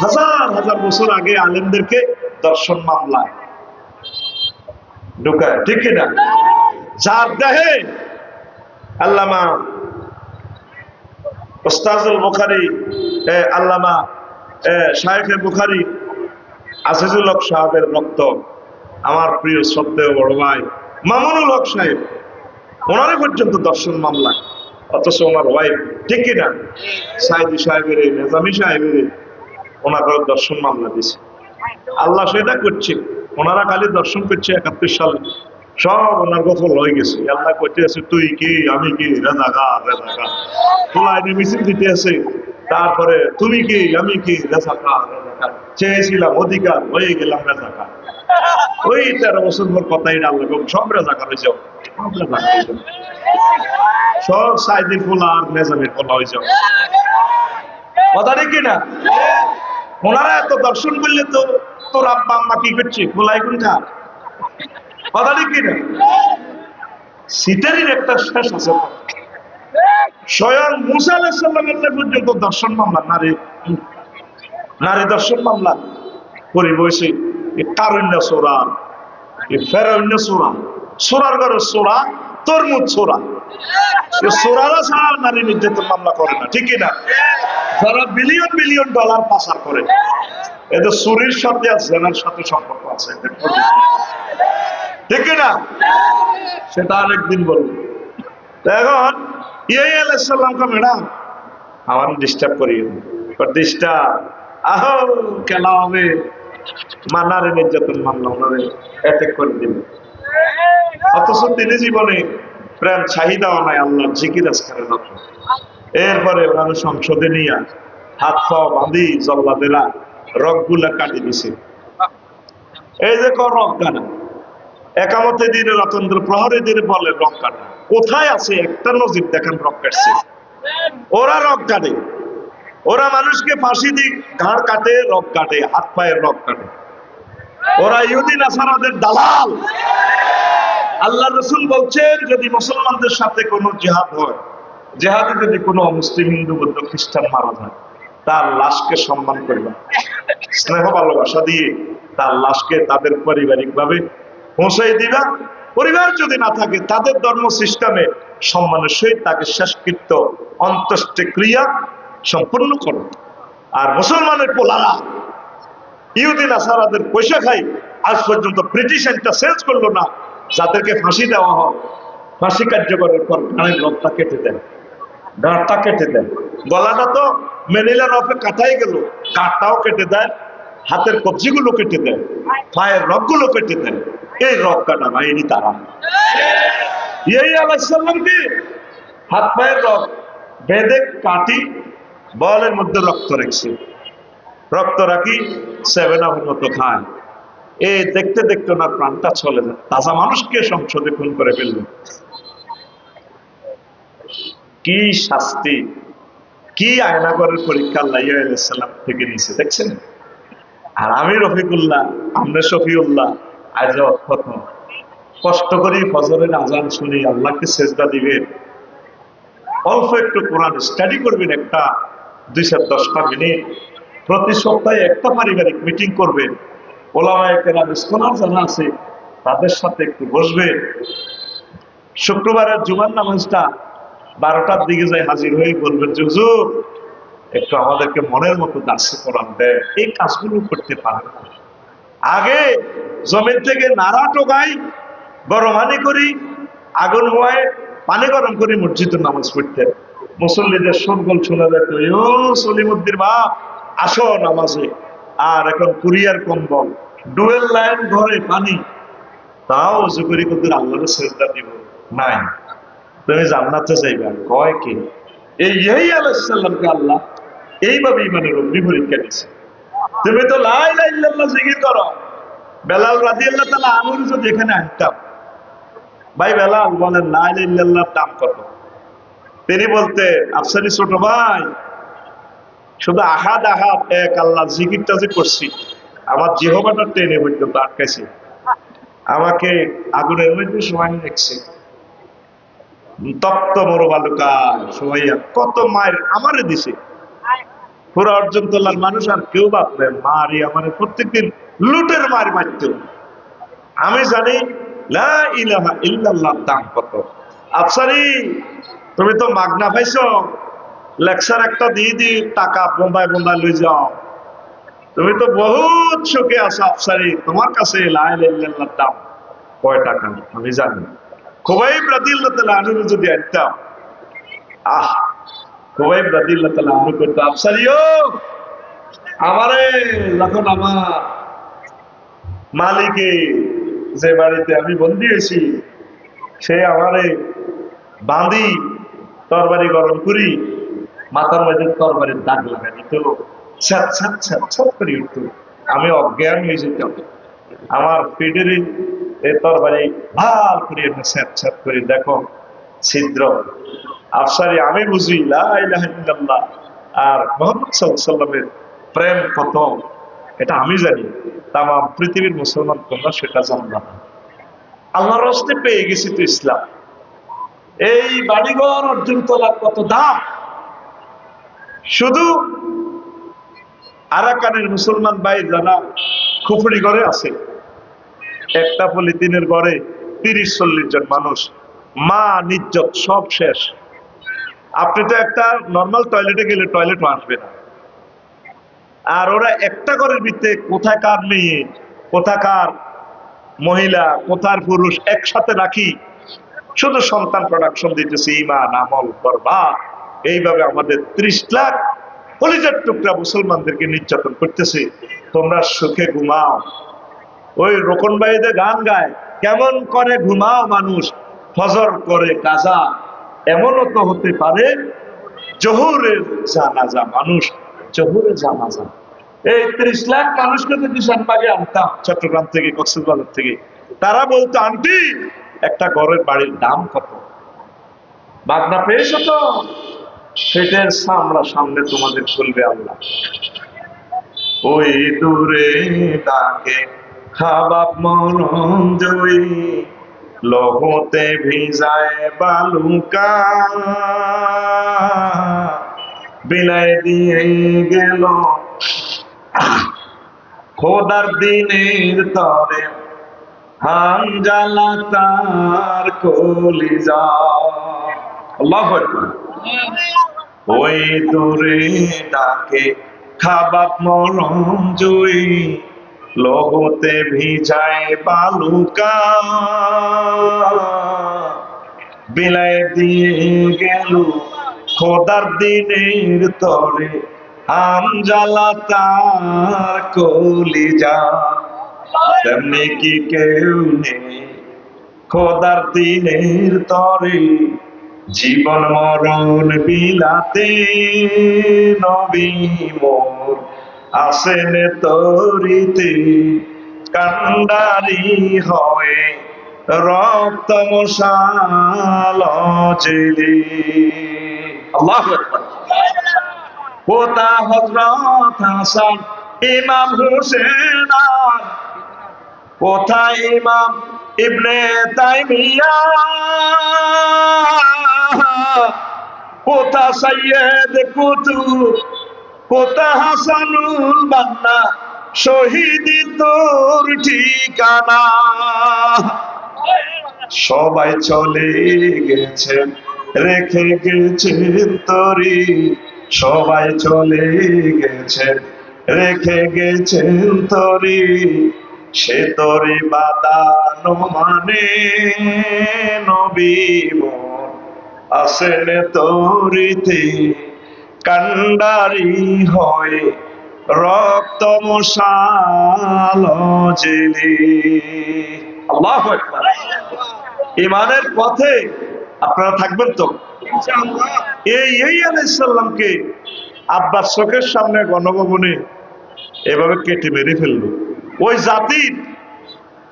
হাজার হাজার বছর আগে আলেমদেরকে দর্শন মামলায় ঢুকায় ঠিক কিনা যার দেহে আল্লামা ওস্তাজুল বুখারি আল্লামা এ, শায়েখে বুখারি আজিজুল হক সাহেবের রক্ত। আমার প্রিয় শ্রদ্ধেয় বড় ভাই মামুনুল হক সাহেব ওনারে পর্যন্ত দর্শন মামলা অথচ ওনার ওয়াইফ ঠিক কিনা সাইদি সাহেবের নেজামি সাহেবের ওনাকে দর্শন মামলা দিছে আল্লাহ সেটা করছে। ওনারা খালি দর্শন করছে একাত্তর সালে। সব ওনার গফল হয়ে গেছে। আল্লাহ করতে আছে, তুই কি? আমি কি? রেজাগা রেজাগা তোলায় মিছিল দিতে আছে, তারপরে তুমি কি? আমি কি? রেজাকা চেয়েছিলাম অধিকার, হয়ে গেলাম রেজাকা ওই তেরো বছর পর কথাই না, আল্লাহ সব রেজাকা হয়ে যাও, সব হয়ে যাও। সব সাইদির ফোলা আর মেজামের ফোলা হয়ে যাও। কথা ঠিক না ওনারা এত দর্শন করলে তো তোর আব্বা, আম্মা কি করছে? খোলাই কোনটা কথা ঠিক না সিটারির একটা শেষ আছে। স্বয়ং পর্যন্ত দর্শন মামলা, নারী নারী দর্শন মামলা করি বসে। কারণ্য সোরা ফেরণ্য সোরা, সোরার ঘরে সোরা, তরমুজ সোরা। সোরারা ছাড়া নারী নির্যাতন মামলা করে না, ঠিক না যারা বিলিয়ন বিলিয়ন ডলার পাচার করে, এদের চুরির সাথে আর জেনার সাথে সম্পর্ক আছে ঠিক না সেটা আরেকদিন বলব। এখন ইয়ে আলাইসাল্লামকে ম্যাডাম, আমার ডিস্টার্ব করিয়ে ডিস্টার্ব আহো নির্যাতন মানলো ওনারে অ্যাটেক করে দিল অথচ তিনি জীবনে প্রেম চাহিদাও নাই আল্লাহ জিকির আজকারের এরপরে ওনারা সংসদে নিয়ে হাত পা বাঁধি জল্লাদেরা রকগুলা কাটি দিছে। এই যে কর রক কাটা একামতে দিনে রতন্দ্র প্রহরে দিনে বলে রক কাটা কোথায় আছে একটা নজির দেখেন রক কাটছে। ওরা রক কাটে। ওরা মানুষকে ফাঁসি দি ঘাড় কাটে রক কাটে, হাত পায়ের রক কাটে। ওরা ইহুদি নাসারাদের দালাল। আল্লাহ রসুল বলছেন, যদি মুসলমানদের সাথে কোনো জেহাদ হয় জেহাদে যদি কোনো মুসলিম, হিন্দু, বৌদ্ধ, খ্রিস্টান মারা যায়, তার লাশকে সম্মান করবা। স্নেহ, ভালোবাসা দিয়ে তার লাশকে তাদের পারিবারিক ভাবে পৌঁছাই দিবা। পরিবার যদি না থাকে, তাদের ধর্ম সিস্টেমে সম্মানের সহিত তাকে শেষকৃত্য, অন্ত্যেষ্টি ক্রিয়া সম্পূর্ণ করো। আর মুসলমানের পোলারা, ইহুদি, নাসারাদের পয়সা খাই আজ পর্যন্ত ব্রিটিশ আইনটা চেঞ্জ করল না, যাদেরকে ফাঁসি দেওয়া হয়, ফাঁসি কার্যকরের পর গানের রথটা কেটে দেন গাঁটটা কেটে দেয়। গলাটা তো মেনিলার রফে কাটাই গেল। কাঠটাও কেটে দেয়, হাতের কবজিগুলো কেটে দেয়, পায়ের রগগুলো কেটে দেয়। এই রগ কাটা বাহিনী তারা। এই আলাইসাল্লামকে হাত পায়ের রগ। বেঁধে কাটি বলের মধ্যে রক্ত রেখেছে। রক্ত রাখি সেভেন আপের মতো খায়। এ দেখতে দেখতে ওনার প্রাণটা চলে যায়। তাজা মানুষকে সংসদে খুন করে ফেলল। কি শাস্তি, কি আয়নাগরের পরীক্ষা আল্লাহ আলাইসাল্লাম থেকে নিছে দেখছেন? আর আমি রফিকুল্লাহ, আমরা শফিউল্লাহ, আজ অক্ষত কষ্ট করি ফজরের আজান শুনি, আল্লাহকে সেজদা দিবেন অল্প একটু কোরআন স্টাডি করবেন একটা দুইশো দশটা মিনিট। প্রতি সপ্তাহে একটা পারিবারিক মিটিং করবেন ওলামায় কেরাম স্কলার যারা আছে, তাদের সাথে একটু বসবেন শুক্রবারের জুমার নামাজটা বারোটার দিকে যাই হাজির হয়ে বলবেন যে হুজুর, একটু আমাদেরকে মনের মতো দার্সে কোরআন দেয় এই কাজগুলো করতে পারেন না। আগে জমিন থেকে নাড়া টোকাই গরমানি করি, আগুন হওয়ায় পানি গরম করে মসজিদে নামাজ পড়তে। মুসল্লিদের সঙ্গল শোনা যেত ও সলিমুদ্দির বাপ আসো নামাজে। আর এখন কুরিয়ার কম্বল, ডুয়েল লাইন ঘরে পানি। তাও উজু করি কিন্তু আল্লাহর শ্রদ্ধা দিব। নাই। তুমি জান্নাতে যাইবে কয় কি? এই এই আলাইসাল্লামকে আল্লাহ এইভাবে ইমানের অগ্নি পরীক্ষা দিছে? তুমি তো লাই লাই জিকির করো। বেলাল রাজি আল্লাহ তালা আনুর যদি এখানে আনতাম ভাই বেলাল বলেন লাই লাই ইল্লাল্লাহর দাম কত? তিনি বলতে, আফসারি ছোট ভাই, শুধু আহাদ আহাদ এক, আল্লাহ জিকিরটা যে করছি, আমার জিহবাটা টেনে পর্যন্ত আটকাইছে। আমাকে আগুনের মধ্যে সময় রেখছে। তপ্ত মরু বালুকা কত মায়ের আমারে দিছে পুরো অর্জন তোলার মানুষ আর কেউ বাপরে মারি আমার প্রত্যেকদিন লুটের মারি মারত আমি জানি দাম কত। আফসারি, তুমি তো মাগনা পাইছো। লেকচার একটা দিয়ে দি টাকা বন্দায় বন্দায় লই যাও। তুমি তো বহুত সুখে আছো আফসারি। তোমার কাছে লা ইলাহা ইল্লাল্লাহ দাম কয় টাকা? আমি জানি আমারে মালিকে যে বাড়িতে আমি বন্দি হয়েছি, সে আমারে বাঁধি তরবারি গরম করি, মাথার মধ্যে তরবারির দাগ লাগাই দিত। ছ্যাত ছ্যাত ছ্যাত করে উঠত। আমি অজ্ঞান হয়ে যেতাম। আমার পেটের এই তরবারি ভালো করে এমনি ছ্যাত ছ্যাত করে, দেখো, ছিদ্র। আফসারি আমি বুঝি আর মোহাম্মদ সাল্লামের প্রেম কত এটা আমি জানি। তাম পৃথিবীর মুসলমান তোমরা সেটা জানলাম না। আল্লাহর রস্তে পেয়ে গেছি তো ইসলাম। এই বাড়িঘর অর্জন তোলার কত দাম? শুধু আরাকানের মুসলমান ভাই যারা খুফড়ি ঘরে আছে। একটা পলিথিনের ঘরে তিরিশ, চল্লিশ জন মানুষ। মা, নিজ্জত, সব শেষ। আপনি তো একটা নর্মাল টয়লেটে গেলে টয়লেটও আসবে না। আর ওরা একটা ঘরের ভিতরে কোথাকার মেয়ে, কোথাকার মহিলা, কোথার পুরুষ একসাথে রাখি। শুধু সন্তান প্রোডাকশন দিতেছে ইমান আমল করবা এইভাবে আমাদের ত্রিশ লাখ কলিজার টুকরা মুসলমানদেরকে নির্যাতন করতেছে। তোমরা সুখে ঘুমাও। ওই রোকন ভাইদের গান গায়। কেমন করে ঘুমাও মানুষ, ফজর করে কাজা। এমনও তো হতে পারে, জহুরের জানাজা মানুষ, জহুরের জানাজা। এই ত্রিশ লাখ মানুষকে যদি শানবাগে আনতাম চট্টগ্রাম থেকে, কক্সবাজার থেকে। তারা বলতো, আন্টি, একটা ঘরের বাড়ির দাম কত? বাগনা পেয়েছ তো। সেটার সামরা সামনে তোমাদের খুলবে আল্লাহ। ওই দূরে ডাকে খাবাব মরণ জয়ী লহতে ভিজায় বালুকা। বিলায় দিয়ে গেল খোদার দিনের তরে জ্বালা তার আল্লাহু আকবার। ওই দূরে ডাকে খাবাব মরম জয়ী লগতে ভিজায় বালুকা। বিলায় দিয়ে গেল খোদার দিনের তরে আম জ্বালা তার কলিজা। তেমনি কি কেউ নেই খোদার দিনের তরে, জীবন মরণ বিলাতে নবী মোর আসেন তরিতে, কান্ডারি হয় রক্ত মশাল জেলে কোথা হজরত হাসান, ইমাম হুসেন কোথায় ইমাম ইবনে তাইমিয়া। কোথা সৈয়দ কুতুব কোথা হাসানুল বান্না শহীদ তোর ঠিকানা। সবাই চলে গেছেন রেখে গেছেন তরি সবাই চলে গেছেন রেখে গেছেন তরি সে তরি বাদানো মানে নবী আসেন তরিতে কান্ডারি হয় রক্ত মশাল জেলে। আল্লাহু ইমানের পথে আপনারা থাকবেন তো? এই এই আলাইসাল্লামকে আব্বাস চোখের সামনে গণভবনে এভাবে কেটে মেরে ফেলল। ওই জাতির